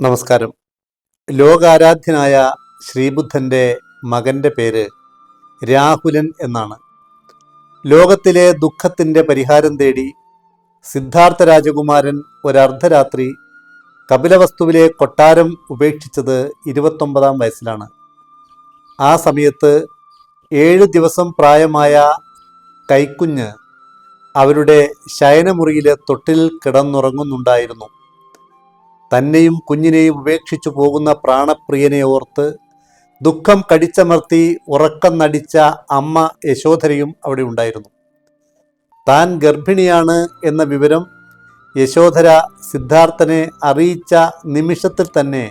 നമസ്കാരം. ലോകാരാധ്യനായ ശ്രീബുദ്ധന്റെ മകന്റെ പേര് രാഹുലൻ എന്നാണ്. ലോകത്തിലെ ദുഃഖത്തിന്റെ പരിഹാരം തേടി സിദ്ധാർത്ഥ രാജകുമാരൻ ഒരർദ്ധരാത്രി കപിലവസ്തുവിലെ കൊട്ടാരം ഉപേക്ഷിച്ചത് ഇരുപത്തൊമ്പതാം വയസ്സിലാണ്. ആ സമയത്ത് ഏഴ് ദിവസം പ്രായമായ കൈക്കുഞ്ഞ് അവരുടെ ശയനമുറിയിലെ തൊട്ടിൽ കിടന്നുറങ്ങുന്നുണ്ടായിരുന്നു. തന്നെയും കുഞ്ഞിനെയും ഉപേക്ഷിച്ചു പോകുന്ന പ്രാണപ്രിയനെ ഓർത്ത് ദുഃഖം കടിച്ചമർത്തി ഉറക്കം നടിച്ച അമ്മ യശോധരയും അവിടെ ഉണ്ടായിരുന്നു. താൻ ഗർഭിണിയാണ് എന്ന വിവരം യശോധര സിദ്ധാർത്ഥനെ അറിയിച്ച നിമിഷത്തിൽ തന്നെ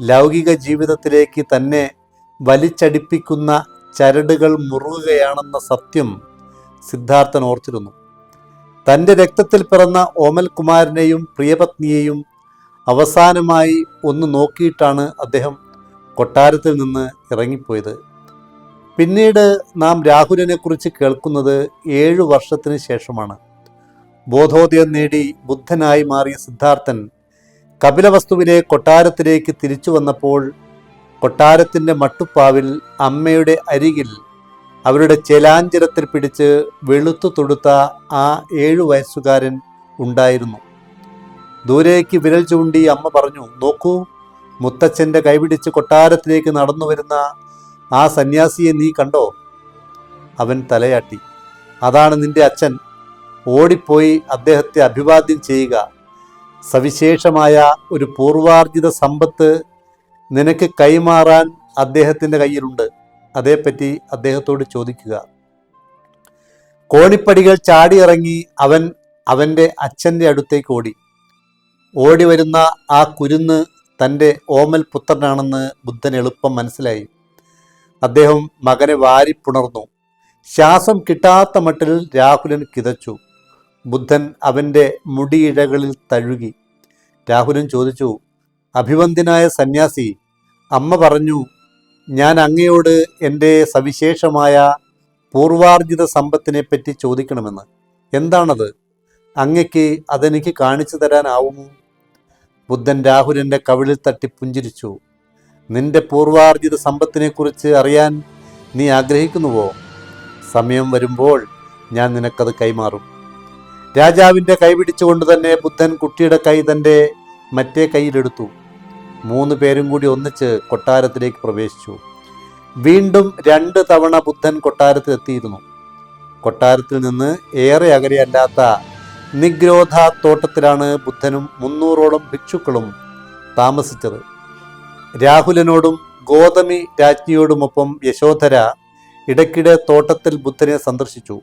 ലൗകിക ജീവിതത്തിലേക്ക് തന്നെ വലിച്ചടിപ്പിക്കുന്ന ചരടുകൾ മുറുകുകയാണെന്ന സത്യം സിദ്ധാർത്ഥൻ ഓർത്തിരുന്നു. തന്റെ രക്തത്തിൽ പിറന്ന ഓമൽ കുമാരനെയും പ്രിയപത്നിയെയും അവസാനമായി ഒന്ന് നോക്കിയിട്ടാണ് അദ്ദേഹം കൊട്ടാരത്തിൽ നിന്ന് ഇറങ്ങിപ്പോയത്. പിന്നീട് നാം രാഹുലിനെ കുറിച്ച് കേൾക്കുന്നത് ഏഴു വർഷത്തിന് ശേഷമാണ്. ബോധോദയം നേടി ബുദ്ധനായി മാറിയ സിദ്ധാർത്ഥൻ കപിലവസ്തുവിലെ കൊട്ടാരത്തിലേക്ക് തിരിച്ചു വന്നപ്പോൾ കൊട്ടാരത്തിന്റെ മട്ടുപ്പാവിൽ അമ്മയുടെ അരികിൽ അവരുടെ ചെലാഞ്ചരത്തിൽ പിടിച്ച് വെളുത്തു തൊടുത്ത ആ ഏഴു വയസ്സുകാരൻ ഉണ്ടായിരുന്നു. ദൂരേക്ക് വിരൽ ചൂണ്ടി അമ്മ പറഞ്ഞു നോക്കൂ മുത്തച്ഛന്റെ കൈപിടിച്ച് കൊട്ടാരത്തിലേക്ക് നടന്നു വരുന്ന ആ സന്യാസിയെ നീ കണ്ടോ? അവൻ തലയാട്ടി അതാണ് നിന്റെ അച്ഛൻ. ഓടിപ്പോയി അദ്ദേഹത്തെ അഭിവാദ്യം ചെയ്യുക. സവിശേഷമായ ഒരു പൂർവാർജിത സമ്പത്ത് നിനക്ക് കൈമാറാൻ അദ്ദേഹത്തിന്റെ കയ്യിലുണ്ട്. അതേപ്പറ്റി അദ്ദേഹത്തോട് ചോദിക്കുക. കോണിപ്പടികൾ ചാടിയിറങ്ങി അവൻ അവന്റെ അച്ഛന്റെ അടുത്തേക്ക് ഓടി. ഓടി വരുന്ന ആ കുരുന്ന് തന്റെ ഓമൽ പുത്രനാണെന്ന് ബുദ്ധൻ എളുപ്പം മനസ്സിലായി. അദ്ദേഹം മകനെ വാരിപ്പുണർന്നു. ശ്വാസം കിട്ടാത്ത മട്ടിൽ രാഹുലൻ കിതച്ചു. ബുദ്ധൻ അവന്റെ മുടിയിഴകളിൽ തഴുകി. രാഹുലൻ ചോദിച്ചു അഭിവന്ദ്യനായ സന്യാസി അമ്മ പറഞ്ഞു ഞാൻ അങ്ങയോട് എന്റെ സവിശേഷമായ പൂർവാർജിത സമ്പത്തിനെ പറ്റി ചോദിക്കണമെന്ന്. എന്താണത്? അങ്ങയ്ക്ക് അതെനിക്ക് കാണിച്ചു തരാനാവുമോ? ബുദ്ധൻ രാഹുലിന്റെ കവിളിൽ തട്ടി പുഞ്ചിരിച്ചു. നിന്റെ പൂർവാർജിത സമ്പത്തിനെക്കുറിച്ച് അറിയാൻ നീ ആഗ്രഹിക്കുന്നുവോ? സമയം വരുമ്പോൾ ഞാൻ നിനക്കത് കൈമാറും. രാജാവിന്റെ കൈ പിടിച്ചുകൊണ്ട് തന്നെ ബുദ്ധൻ കുട്ടിയുടെ കൈ തന്റെ മറ്റേ കൈയിലെടുത്തു. മൂന്ന് പേരും കൂടി ഒന്നിച്ച് കൊട്ടാരത്തിലേക്ക് പ്രവേശിച്ചു. വീണ്ടും രണ്ട് തവണ ബുദ്ധൻ കൊട്ടാരത്തിൽ എത്തിയിരുന്നു കൊട്ടാരത്തിൽ നിന്ന് ഏറെ അകലെയല്ലാത്ത നിഗ്രോധ തോട്ടത്തിലാണ് ബുദ്ധനും മുന്നൂറോളം ഭിക്ഷുക്കളും താമസിച്ചത്. രാഹുലനോടും ഗോതമി രാജ്ഞിയോടുമൊപ്പം യശോധര ഇടയ്ക്കിടെ തോട്ടത്തിൽ ബുദ്ധനെ സന്ദർശിച്ചു.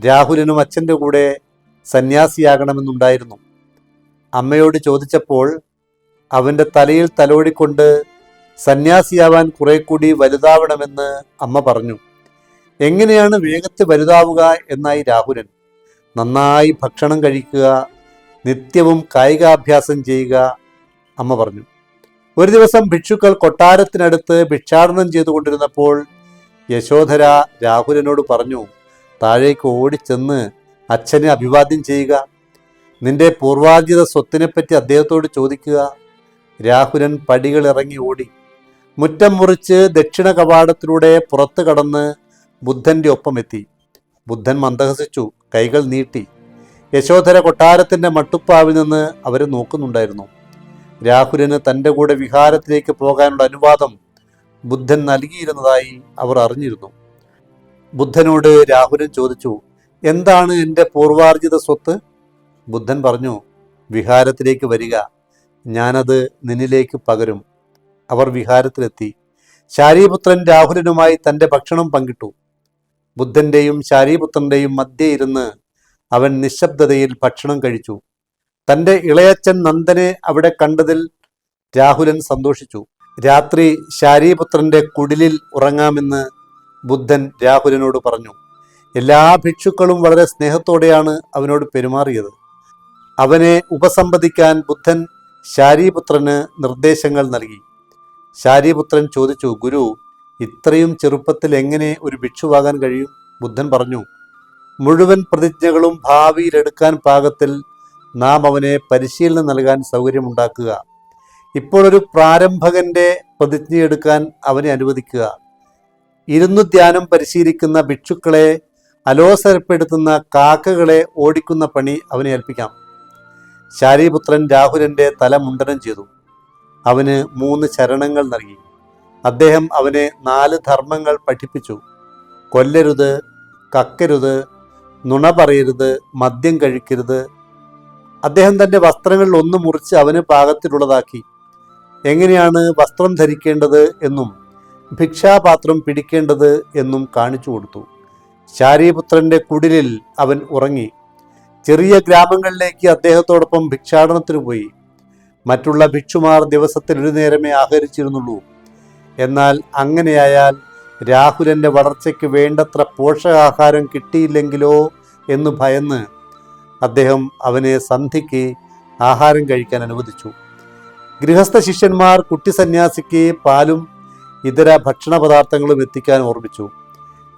രാഹുലനും അച്ഛന്റെ കൂടെ സന്യാസിയാകണമെന്നുണ്ടായിരുന്നു. അമ്മയോട് ചോദിച്ചപ്പോൾ അവന്റെ തലയിൽ തലോടിക്കൊണ്ട് സന്യാസിയാവാൻ കുറെ കൂടി വലുതാവണമെന്ന് അമ്മ പറഞ്ഞു. എങ്ങനെയാണ് വേഗത്തിൽ വലുതാവുക? എന്നായി രാഹുലൻ. നന്നായി ഭക്ഷണം കഴിക്കുക നിത്യവും കായികാഭ്യാസം ചെയ്യുക അമ്മ പറഞ്ഞു. ഒരു ദിവസം ഭിക്ഷുക്കൾ കൊട്ടാരത്തിനടുത്ത് ഭിക്ഷാടനം ചെയ്തുകൊണ്ടിരുന്നപ്പോൾ യശോധര രാഹുലനോട് പറഞ്ഞു താഴേക്ക് ഓടിച്ചെന്ന് അച്ഛനെ അഭിവാദ്യം ചെയ്യുക. നിന്റെ പൂർവാർജിത സ്വത്തിനെപ്പറ്റി അദ്ദേഹത്തോട് ചോദിക്കുക. രാഹുലൻ പടികൾ ഇറങ്ങി ഓടി. മുറ്റം മുറിച്ച് ദക്ഷിണ കവാടത്തിലൂടെ പുറത്തു കടന്ന് ബുദ്ധന്റെ ഒപ്പം എത്തി. ബുദ്ധൻ മന്ദഹസിച്ചു കൈകൾ നീട്ടി. യശോധര കൊട്ടാരത്തിന്റെ മട്ടുപ്പാവിൽ നിന്ന് അവരെ നോക്കുന്നുണ്ടായിരുന്നു. രാഹുലിന് തന്റെ കൂടെ വിഹാരത്തിലേക്ക് പോകാനുള്ള അനുവാദം ബുദ്ധൻ നൽകിയിരുന്നതായി അവർ അറിഞ്ഞിരുന്നു. ബുദ്ധനോട് രാഹുലൻ ചോദിച്ചു എന്താണ് എന്റെ പൂർവാർജിത സ്വത്ത്? ബുദ്ധൻ പറഞ്ഞു വിഹാരത്തിലേക്ക് വരിക. ഞാനത് നിന്നിലേക്ക് പകരും. അവർ വിഹാരത്തിലെത്തി. ശാരീപുത്രൻ രാഹുലനുമായി തന്റെ ഭക്ഷണം പങ്കിട്ടു. ബുദ്ധന്റെയും ശാരീപുത്രന്റെയും മധ്യേ ഇരുന്ന് അവൻ നിശബ്ദതയിൽ ഭക്ഷണം കഴിച്ചു. തന്റെ ഇളയച്ചൻ നന്ദനെ അവിടെ കണ്ടതിൽ രാഹുലൻ സന്തോഷിച്ചു. രാത്രി ശാരീപുത്രന്റെ കുടിലിൽ ഉറങ്ങാമെന്ന് ബുദ്ധൻ രാഹുലനോട് പറഞ്ഞു. എല്ലാ ഭിക്ഷുക്കളും വളരെ സ്നേഹത്തോടെയാണ് അവനോട് പെരുമാറിയത്. അവനെ ഉപസംബദിക്കാൻ ബുദ്ധൻ ശാരീപുത്രന് നിർദ്ദേശങ്ങൾ നൽകി. ശാരീപുത്രൻ ചോദിച്ചു ഗുരു ഇത്രയും ചെറുപ്പത്തിൽ എങ്ങനെ ഒരു ഭിക്ഷുവാകാൻ കഴിയും? ബുദ്ധൻ പറഞ്ഞു മുഴുവൻ പ്രതിജ്ഞകളും ഭാവിയിലെടുക്കാൻ പാകത്തിൽ നാം അവനെ പരിശീലനം നൽകാൻ സൗകര്യമുണ്ടാക്കുക. ഇപ്പോഴൊരു പ്രാരംഭകന്റെ പ്രതിജ്ഞയെടുക്കാൻ അവനെ അനുവദിക്കുക. ഇരുന്നു ധ്യാനം പരിശീലിക്കുന്ന ഭിക്ഷുക്കളെ അലോസരപ്പെടുത്തുന്ന കാക്കകളെ ഓടിക്കുന്ന പണി അവനെ ഏൽപ്പിക്കാം. ശാരീപുത്രൻ രാഹുലന്റെ തല മുണ്ടനം ചെയ്തു. അവന് മൂന്ന് ചരണങ്ങൾ നൽകി. അദ്ദേഹം അവനെ നാല് ധർമ്മങ്ങൾ പഠിപ്പിച്ചു. കൊല്ലരുത് കക്കരുത് നുണ പറയരുത് മദ്യം കഴിക്കരുത്. അദ്ദേഹം തന്റെ വസ്ത്രങ്ങളിൽ ഒന്ന് മുറിച്ച് അവന് പാകത്തിലുള്ളതാക്കി. എങ്ങനെയാണ് വസ്ത്രം ധരിക്കേണ്ടത് എന്നും ഭിക്ഷാപാത്രം പിടിക്കേണ്ടത് എന്നും കാണിച്ചു കൊടുത്തു. ശാരീപുത്രന്റെ കുടിലിൽ അവൻ ഉറങ്ങി. ചെറിയ ഗ്രാമങ്ങളിലേക്ക് അദ്ദേഹത്തോടൊപ്പം ഭിക്ഷാടനത്തിന് പോയി. മറ്റുള്ള ഭിക്ഷുമാർ ദിവസത്തിൽ ഒരു നേരമേ ആഹരിച്ചിരുന്നുള്ളൂ. എന്നാൽ അങ്ങനെയായാൽ രാഹുലന്റെ വളർച്ചയ്ക്ക് വേണ്ടത്ര പോഷകാഹാരം കിട്ടിയില്ലെങ്കിലോ എന്ന് ഭയന്ന് അദ്ദേഹം അവനെ സന്ധിക്ക് ആഹാരം കഴിക്കാൻ അനുവദിച്ചു. ഗൃഹസ്ഥ ശിഷ്യന്മാർ കുട്ടി സന്യാസിക്ക് പാലും ഇതര ഭക്ഷണ പദാർത്ഥങ്ങളും എത്തിക്കാൻ ഓർമ്മിച്ചു.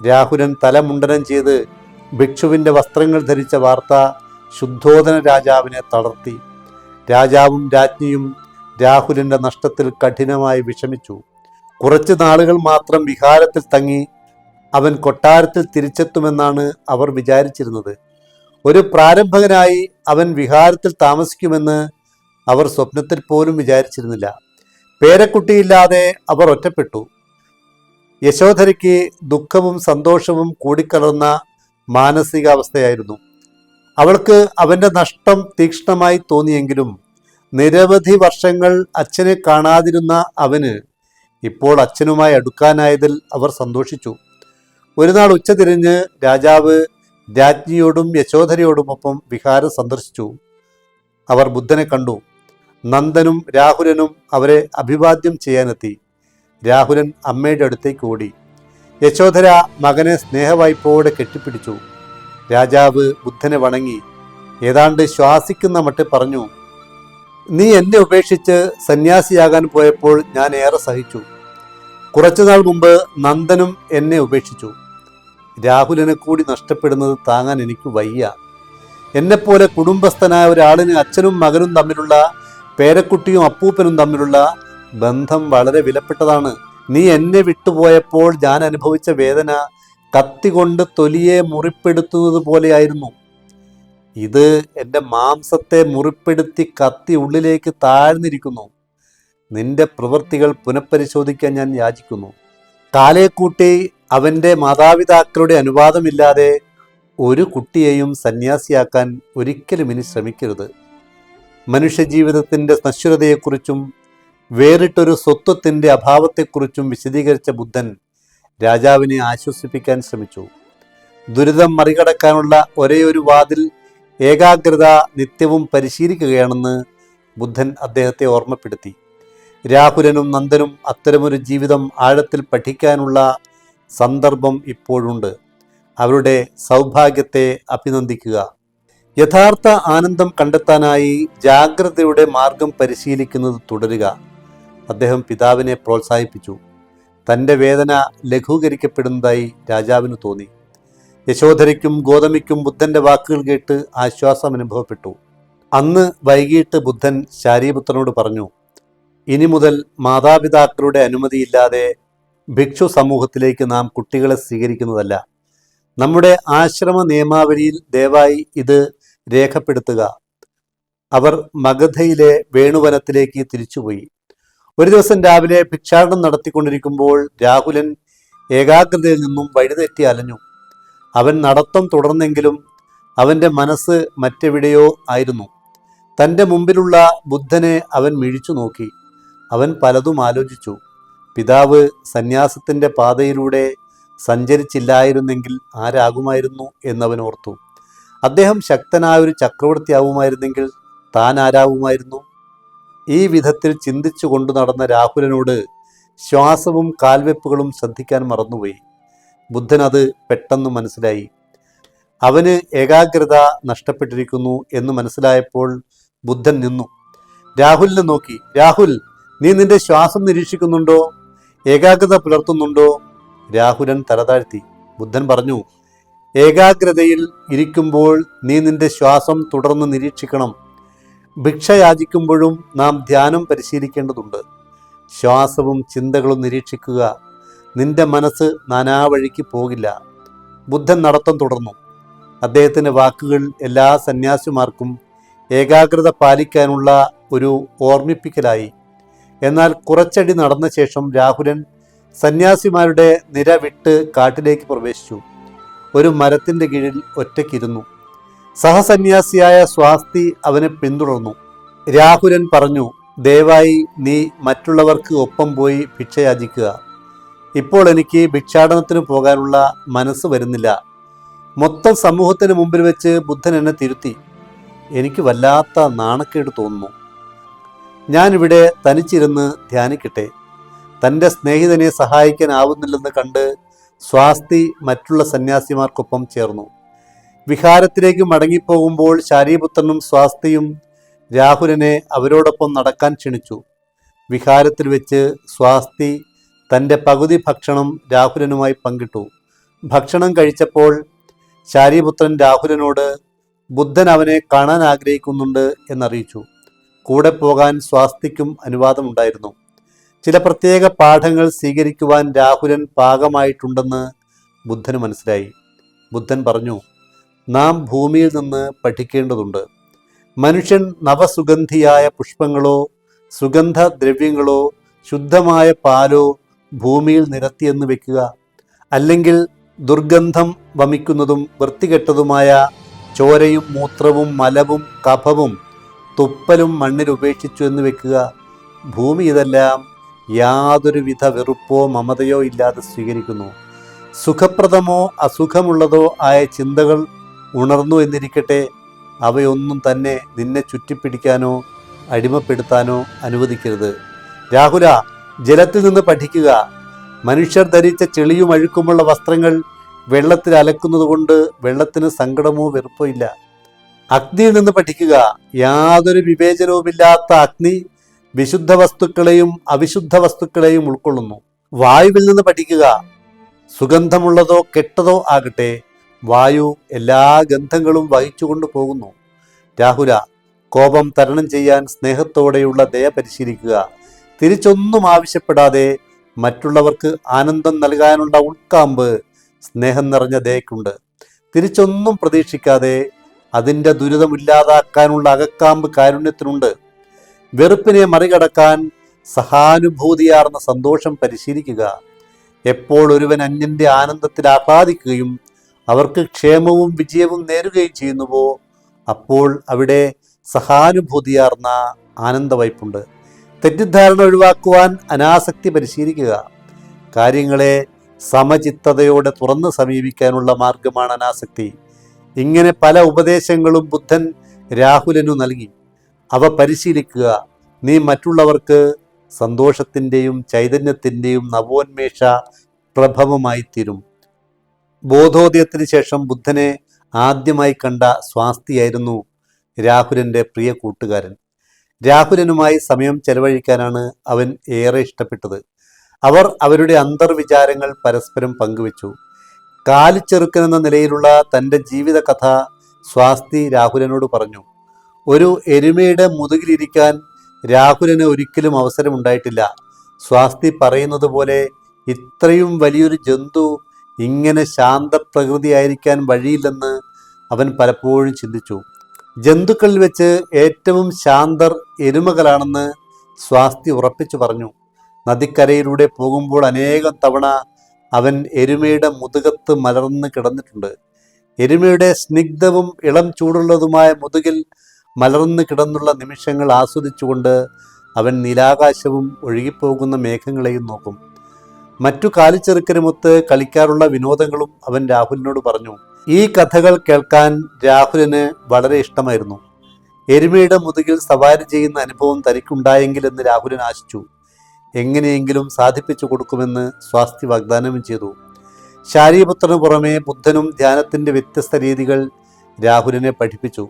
രാഹുലൻ തലമുണ്ടനം ചെയ്ത് ഭിക്ഷുവിന്റെ വസ്ത്രങ്ങൾ ധരിച്ച വാർത്ത ശുദ്ധോധന രാജാവിനെ തളർത്തി. രാജാവും രാജ്ഞിയും രാഹുലിന്റെ നഷ്ടത്തിൽ കഠിനമായി വിഷമിച്ചു. കുറച്ച് നാളുകൾ മാത്രം വിഹാരത്തിൽ തങ്ങി അവൻ കൊട്ടാരത്തിൽ തിരിച്ചെത്തുമെന്നാണ് അവർ വിചാരിച്ചിരുന്നത്. ഒരു പ്രാരംഭകനായി അവൻ വിഹാരത്തിൽ താമസിക്കുമെന്ന് അവർ സ്വപ്നത്തിൽ പോലും വിചാരിച്ചിരുന്നില്ല. പേരക്കുട്ടിയില്ലാതെ അവർ ഒറ്റപ്പെട്ടു. യശോധരയ്ക്ക് ദുഃഖവും സന്തോഷവും കൂടിക്കലർന്ന മാനസികാവസ്ഥയായിരുന്നു. അവൾക്ക് അവന്റെ നഷ്ടം തീക്ഷ്ണമായി തോന്നിയെങ്കിലും നിരവധി വർഷങ്ങൾ അച്ഛനെ കാണാതിരുന്ന അവന് ഇപ്പോൾ അച്ഛനുമായി അടുക്കാനായതിൽ അവർ സന്തോഷിച്ചു. ഒരു നാൾ ഉച്ചതിരിഞ്ഞ് രാജാവ് രാജ്ഞിയോടും യശോധരയോടുമൊപ്പം വിഹാരം സന്ദർശിച്ചു. അവർ ബുദ്ധനെ കണ്ടു. നന്ദനും രാഹുലനും അവരെ അഭിവാദ്യം ചെയ്യാനെത്തി. രാഹുലൻ അമ്മയുടെ അടുത്തേക്ക് ഓടി. യശോധര മകനെ സ്നേഹവായ്പോടെ കെട്ടിപ്പിടിച്ചു. രാജാവ് ബുദ്ധനെ വണങ്ങി. ഏതാണ്ട് ശ്വാസിക്കുന്ന മട്ട് പറഞ്ഞു നീ എന്നെ ഉപേക്ഷിച്ച് സന്യാസിയാകാൻ പോയപ്പോൾ ഞാൻ ഏറെ സഹിച്ചു. കുറച്ചുനാൾ മുമ്പ് നന്ദനും എന്നെ ഉപേക്ഷിച്ചു. രാഹുലിനെ കൂടി നഷ്ടപ്പെടുന്നത് താങ്ങാൻ എനിക്ക് വയ്യ. എന്നെപ്പോലെ കുടുംബസ്ഥനായ ഒരാളിന് അച്ഛനും മകനും തമ്മിലുള്ള പേരക്കുട്ടിയും അപ്പൂപ്പനും തമ്മിലുള്ള ബന്ധം വളരെ വിലപ്പെട്ടതാണ്. നീ എന്നെ വിട്ടുപോയപ്പോൾ ഞാൻ അനുഭവിച്ച വേദന കത്തി കൊണ്ട് തൊലിയെ മുറിപ്പെടുത്തുന്നത് പോലെയായിരുന്നു. ഇത് എന്റെ മാംസത്തെ മുറിപ്പെടുത്തി കത്തി ഉള്ളിലേക്ക് താഴ്ന്നിരിക്കുന്നു. നിന്റെ പ്രവൃത്തികൾ പുനഃപരിശോധിക്കാൻ ഞാൻ യാചിക്കുന്നു. കാലേക്കൂട്ടി കൂട്ടി അവന്റെ മാതാപിതാക്കളുടെ അനുവാദമില്ലാതെ ഒരു കുട്ടിയെയും സന്യാസിയാക്കാൻ ഒരിക്കലും ഇനി ശ്രമിക്കരുത്. മനുഷ്യജീവിതത്തിന്റെ നശ്വരതയെക്കുറിച്ചും വേറിട്ടൊരു സ്വത്വത്തിന്റെ അഭാവത്തെക്കുറിച്ചും വിശദീകരിച്ച ബുദ്ധൻ രാജാവിനെ ആശ്വസിപ്പിക്കാൻ ശ്രമിച്ചു. ദുരിതം മറികടക്കാനുള്ള ഒരേയൊരു വാതിൽ ഏകാഗ്രത നിത്യവും പരിശീലിക്കുകയാണെന്ന് ബുദ്ധൻ അദ്ദേഹത്തെ ഓർമ്മപ്പെടുത്തി. രാഹുലനും നന്ദനും അത്തരമൊരു ജീവിതം ആഴത്തിൽ പഠിക്കാനുള്ള സന്ദർഭം ഇപ്പോഴുണ്ട്. അവരുടെ സൗഭാഗ്യത്തെ അഭിനന്ദിക്കുക. യഥാർത്ഥ ആനന്ദം കണ്ടെത്താനായി ജാഗ്രതയുടെ മാർഗം പരിശീലിക്കുന്നത് തുടരുക. അദ്ദേഹം പിതാവിനെ പ്രോത്സാഹിപ്പിച്ചു. തന്റെ വേദന ലഘൂകരിക്കപ്പെടുന്നതായി രാജാവിന് തോന്നി. യശോധരയ്ക്കും ഗോതമിക്കും ബുദ്ധന്റെ വാക്കുകൾ കേട്ട് ആശ്വാസം അനുഭവപ്പെട്ടു അന്ന് വൈകിട്ട് ബുദ്ധൻ ശാരീപുത്രനോട് പറഞ്ഞു ഇനി മുതൽ മാതാപിതാക്കളുടെ അനുമതിയില്ലാതെ ഭിക്ഷു സമൂഹത്തിലേക്ക് നാം കുട്ടികളെ സ്വീകരിക്കുന്നതല്ല. നമ്മുടെ ആശ്രമ നിയമാവലിയിൽ ദയവായി ഇത് രേഖപ്പെടുത്തുക. അവർ മഗധയിലെ വേണുവനത്തിലേക്ക് തിരിച്ചുപോയി. ഒരു ദിവസം രാവിലെ ഭിക്ഷാടനം നടത്തിക്കൊണ്ടിരിക്കുമ്പോൾ രാഹുലൻ ഏകാഗ്രതയിൽ നിന്നും വഴിതെറ്റി അലഞ്ഞു. അവൻ നടത്തം തുടർന്നെങ്കിലും അവന്റെ മനസ്സ് മറ്റെവിടെയോ ആയിരുന്നു. തന്റെ മുമ്പിലുള്ള ബുദ്ധനെ അവൻ മിഴിച്ചു നോക്കി. അവൻ പലതും ആലോചിച്ചു. പിതാവ് സന്യാസത്തിന്റെ പാതയിലൂടെ സഞ്ചരിച്ചില്ലായിരുന്നെങ്കിൽ ആരാകുമായിരുന്നു എന്നവൻ ഓർത്തു അദ്ദേഹം ശക്തനായ ഒരു ചക്രവർത്തിയാവുമായിരുന്നെങ്കിൽ താൻ ആരാവുമായിരുന്നു? ഈ വിധത്തിൽ ചിന്തിച്ചു കൊണ്ടു നടന്ന രാഹുലനോട് ശ്വാസവും കാൽവെപ്പുകളും ശ്രദ്ധിക്കാൻ മറന്നുപോയി. ബുദ്ധൻ അത് പെട്ടെന്ന് മനസ്സിലായി. അവന് ഏകാഗ്രത നഷ്ടപ്പെട്ടിരിക്കുന്നു എന്ന് മനസ്സിലായപ്പോൾ ബുദ്ധൻ നിന്നു. രാഹുലിനെ നോക്കി. രാഹുൽ നീ നിന്റെ ശ്വാസം നിരീക്ഷിക്കുന്നുണ്ടോ? ഏകാഗ്രത പുലർത്തുന്നുണ്ടോ? രാഹുലൻ തലതാഴ്ത്തി. ബുദ്ധൻ പറഞ്ഞു ഏകാഗ്രതയിൽ ഇരിക്കുമ്പോൾ നീ നിന്റെ ശ്വാസം തുടർന്ന് നിരീക്ഷിക്കണം. ഭിക്ഷ യാചിക്കുമ്പോഴും നാം ധ്യാനം പരിശീലിക്കേണ്ടതുണ്ട്. ശ്വാസവും ചിന്തകളും നിരീക്ഷിക്കുക. നിന്റെ മനസ്സ് നാനാവഴിക്ക് പോകില്ല. ബുദ്ധൻ നടത്തം തുടർന്നു. അദ്ദേഹത്തിന്റെ വാക്കുകൾ എല്ലാ സന്യാസിമാർക്കും ഏകാഗ്രത പാലിക്കാനുള്ള ഒരു ഓർമ്മിപ്പിക്കലായി. എന്നാൽ കുറച്ചടി നടന്ന ശേഷം രാഹുലൻ സന്യാസിമാരുടെ നിര വിട്ട് കാട്ടിലേക്ക് പ്രവേശിച്ചു. ഒരു മരത്തിന്റെ കീഴിൽ ഒറ്റയ്ക്കിരുന്നു. സഹസന്യാസിയായ സ്വാസ്തി അവനെ പിന്തുടർന്നു. രാഹുലൻ പറഞ്ഞു ദയവായി നീ മറ്റുള്ളവർക്ക് ഒപ്പം പോയി ഭിക്ഷയാചിക്കുക ഇപ്പോൾ എനിക്ക് ഭിക്ഷാടനത്തിന് പോകാനുള്ള മനസ്സ് വരുന്നില്ല. മൊത്തം സമൂഹത്തിന് മുമ്പിൽ വെച്ച് ബുദ്ധൻ എന്നെ തിരുത്തി. എനിക്ക് വല്ലാത്ത നാണക്കേട് തോന്നുന്നു. ഞാനിവിടെ തനിച്ചിരുന്ന് ധ്യാനിക്കട്ടെ. തന്റെ സ്നേഹിതനെ സഹായിക്കാനാവുന്നില്ലെന്ന് കണ്ട് സ്വാസ്തി മറ്റുള്ള സന്യാസിമാർക്കൊപ്പം ചേർന്നു. വിഹാരത്തിലേക്ക് മടങ്ങിപ്പോകുമ്പോൾ ശാരീപുത്രനും സ്വാസ്തിയും രാഹുലനെ അവരോടൊപ്പം നടക്കാൻ ക്ഷണിച്ചു. വിഹാരത്തിൽ വെച്ച് സ്വാസ്തി തന്റെ പകുതി ഭക്ഷണം രാഹുലനുമായി പങ്കിട്ടു. ഭക്ഷണം കഴിച്ചപ്പോൾ ശാരീപുത്രൻ രാഹുലനോട് ബുദ്ധൻ അവനെ കാണാൻ ആഗ്രഹിക്കുന്നുണ്ട് എന്നറിയിച്ചു. കൂടെ പോകാൻ സ്വാസ്തിക്കും അനുവാദമുണ്ടായിരുന്നു. ചില പ്രത്യേക പാഠങ്ങൾ സ്വീകരിക്കുവാൻ രാഹുലൻ പാകമായിട്ടുണ്ടെന്ന് ബുദ്ധന് മനസ്സിലായി. ബുദ്ധൻ പറഞ്ഞു നാം ഭൂമിയിൽ നിന്ന് പഠിക്കേണ്ടതുണ്ട്. മനുഷ്യൻ നവസുഗന്ധിയായ പുഷ്പങ്ങളോ സുഗന്ധദ്രവ്യങ്ങളോ ശുദ്ധമായ പാലോ ഭൂമിയിൽ നിരത്തിയെന്ന് വെക്കുക അല്ലെങ്കിൽ ദുർഗന്ധം വമിക്കുന്നതും വൃത്തികെട്ടതുമായ ചോരയും മൂത്രവും മലവും കഫവും തുപ്പലും മണ്ണിൽ ഉപേക്ഷിച്ചു എന്ന് വെക്കുക. ഭൂമി ഇതെല്ലാം യാതൊരുവിധ വെറുപ്പോ മമതയോ ഇല്ലാതെ സ്വീകരിക്കുന്നു. സുഖപ്രദമോ അസുഖമുള്ളതോ ആയ ചിന്തകൾ ഉണർന്നു എന്നിരിക്കട്ടെ. അവയൊന്നും തന്നെ നിന്നെ ചുറ്റിപ്പിടിക്കാനോ അടിമപ്പെടുത്താനോ അനുവദിക്കരുത്. രാഹുല ജലത്തിൽ നിന്ന് പഠിക്കുക. മനുഷ്യർ ധരിച്ച ചെളിയും അഴുക്കുമുള്ള വസ്ത്രങ്ങൾ വെള്ളത്തിൽ അലക്കുന്നത് കൊണ്ട് വെള്ളത്തിന് സങ്കടമോ വെറുപ്പോ ഇല്ല. അഗ്നിയിൽ നിന്ന് പഠിക്കുക. യാതൊരു വിവേചനവുമില്ലാത്ത അഗ്നി വിശുദ്ധ വസ്തുക്കളെയും അവിശുദ്ധ വസ്തുക്കളെയും ഉൾക്കൊള്ളുന്നു. വായുവിൽ നിന്ന് പഠിക്കുക. സുഗന്ധമുള്ളതോ കെട്ടതോ ആകട്ടെ വായു എല്ലാ ഗന്ധങ്ങളും വഹിച്ചുകൊണ്ട് പോകുന്നു. രാഹുല കോപം തരണം ചെയ്യാൻ സ്നേഹത്തോടെയുള്ള ദയ പരിശീലിക്കുക. തിരിച്ചൊന്നും ആവശ്യപ്പെടാതെ മറ്റുള്ളവർക്ക് ആനന്ദം നൽകാനുള്ള ഉൾക്കാമ്പ് സ്നേഹം നിറഞ്ഞ ദയക്കുണ്ട്. തിരിച്ചൊന്നും പ്രതീക്ഷിക്കാതെ അതിന്റെ ദുരിതമില്ലാതാക്കാനുള്ള അകക്കാമ്പ് കാരുണ്യത്തിനുണ്ട്. വെറുപ്പിനെ മറികടക്കാൻ സഹാനുഭൂതിയാർന്ന സന്തോഷം പരിശീലിക്കുക. എപ്പോൾ ഒരുവൻ അന്യന്റെ ആനന്ദത്തിൽ ആഹ്ലാദിക്കുകയും അവർക്ക് ക്ഷേമവും വിജയവും നേരുകയും ചെയ്യുന്നുവോ അപ്പോൾ അവിടെ സഹാനുഭൂതിയാർന്ന ആനന്ദവയ്പുണ്ട് തെറ്റിദ്ധാരണ ഒഴിവാക്കുവാൻ അനാസക്തി പരിശീലിക്കുക. കാര്യങ്ങളെ സമചിത്തതയോടെ തുറന്ന് സമീപിക്കാനുള്ള മാർഗമാണ് അനാസക്തി. ഇങ്ങനെ പല ഉപദേശങ്ങളും ബുദ്ധൻ രാഹുലനു നൽകി. അവ പരിശീലിക്കുക. നീ മറ്റുള്ളവർക്ക് സന്തോഷത്തിന്റെയും ചൈതന്യത്തിന്റെയും നവോന്മേഷ പ്രഭവമായി തീരും. ബോധോദയത്തിന് ശേഷം ബുദ്ധനെ ആദ്യമായി കണ്ട സ്വാസ്തിയായിരുന്നു രാഹുലന്റെ പ്രിയ കൂട്ടുകാരൻ. രാഹുലനുമായി സമയം ചെലവഴിക്കാനാണ് അവൻ ഏറെ ഇഷ്ടപ്പെട്ടത്. അവർ അവരുടെ അന്തർവിചാരങ്ങൾ പരസ്പരം പങ്കുവച്ചു. കാലിച്ചെറുക്കൻ എന്ന നിലയിലുള്ള തന്റെ ജീവിത കഥ സ്വാസ്തി രാഹുലനോട് പറഞ്ഞു. ഒരു എരുമയുടെ മുതുകിലിരിക്കാൻ രാഹുലന് ഒരിക്കലും അവസരമുണ്ടായിട്ടില്ല. സ്വാസ്തി പറയുന്നത് പോലെ ഇത്രയും വലിയൊരു ജന്തു ഇങ്ങനെ ശാന്തപ്രകൃതിയായിരിക്കാൻ വഴിയില്ലെന്ന് അവൻ പലപ്പോഴും ചിന്തിച്ചു. ജന്തുക്കളിൽ വെച്ച് ഏറ്റവും ശാന്തർ എരുമകളാണെന്ന് സ്വാസ്തി ഉറപ്പിച്ചു പറഞ്ഞു. നദിക്കരയിലൂടെ പോകുമ്പോൾ അനേകം തവണ അവൻ എരുമയുടെ മുതുകത്ത് മലർന്ന് കിടന്നിട്ടുണ്ട്. എരുമയുടെ സ്നിഗ്ധവും ഇളം ചൂടുള്ളതുമായ മുതുകിൽ മലർന്ന് കിടന്നുള്ള നിമിഷങ്ങൾ ആസ്വദിച്ചുകൊണ്ട് അവൻ നീലാകാശവും ഒഴുകിപ്പോകുന്ന മേഘങ്ങളെയും നോക്കും. മറ്റു കാലിച്ചെറുക്കരുമൊത്ത് കളിക്കാറുള്ള വിനോദങ്ങളും അവൻ രാഹുലിനോട് പറഞ്ഞു. ഈ കഥകൾ കേൾക്കാൻ രാഹുലിന് വളരെ ഇഷ്ടമായിരുന്നു. എരുമയുടെ മുതുകിൽ സവാരി ചെയ്യുന്ന അനുഭവം തനിക്കുണ്ടായെങ്കിൽ എന്ന് രാഹുലൻ ആശിച്ചു. എങ്ങനെയെങ്കിലും സാധിപ്പിച്ചു കൊടുക്കുമെന്ന് സ്വാസ്തി വാഗ്ദാനം ചെയ്തു. ശാരീപുത്രന് പുറമെ ബുദ്ധനും ധ്യാനത്തിന്റെ വ്യത്യസ്ത രീതികൾ രാഹുലിനെ പഠിപ്പിച്ചു.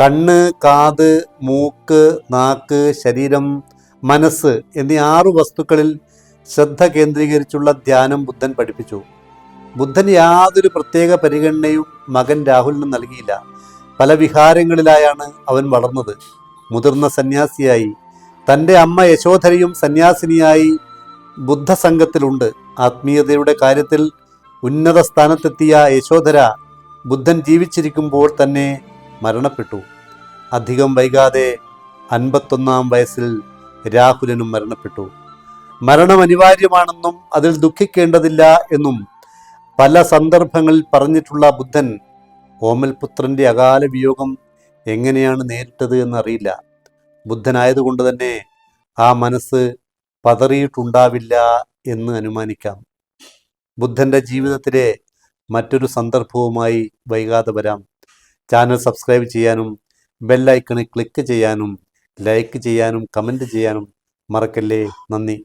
കണ്ണ് കാത് മൂക്ക് നാക്ക് ശരീരം മനസ്സ് എന്നീ ആറു വസ്തുക്കളിൽ ശ്രദ്ധ കേന്ദ്രീകരിച്ചുള്ള ധ്യാനം ബുദ്ധൻ പഠിപ്പിച്ചു. ബുദ്ധൻ യാതൊരു പ്രത്യേക പരിഗണനയും മകൻ രാഹുലിന് നൽകിയില്ല. പല വിഹാരങ്ങളിലായാണ് അവൻ വളർന്നത്. മുതിർന്ന സന്യാസിയായി. തന്റെ അമ്മ യശോധരയും സന്യാസിനിയായി ബുദ്ധസംഘത്തിലുണ്ട്. ആത്മീയതയുടെ കാര്യത്തിൽ ഉന്നത സ്ഥാനത്തെത്തിയ യശോധര ബുദ്ധൻ ജീവിച്ചിരിക്കുമ്പോൾ തന്നെ മരണപ്പെട്ടു. അധികം വൈകാതെ അൻപത്തൊന്നാം വയസ്സിൽ രാഹുലനും മരണപ്പെട്ടു. മരണം അനിവാര്യമാണെന്നും അതിൽ ദുഃഖിക്കേണ്ടതില്ല എന്നും പല സന്ദർഭങ്ങളിൽ പറഞ്ഞിട്ടുള്ള ബുദ്ധൻ ഓമൽപുത്രന്റെ അകാല വിയോഗം എങ്ങനെയാണ് നേരിട്ടത് എന്നറിയില്ല. ബുദ്ധനായതുകൊണ്ട് തന്നെ ആ മനസ്സ് പതറിയിട്ടുണ്ടാവില്ല എന്ന് അനുമാനിക്കാം. ബുദ്ധന്റെ ജീവിതത്തിലെ മറ്റൊരു സന്ദർഭവുമായി വൈകാതെ വരാം. ചാനൽ സബ്സ്ക്രൈബ് ചെയ്യാനും ബെല്ലൈക്കണിൽ ക്ലിക്ക് ചെയ്യാനും ലൈക്ക് ചെയ്യാനും കമന്റ് ചെയ്യാനും മറക്കല്ലേ. നന്ദി.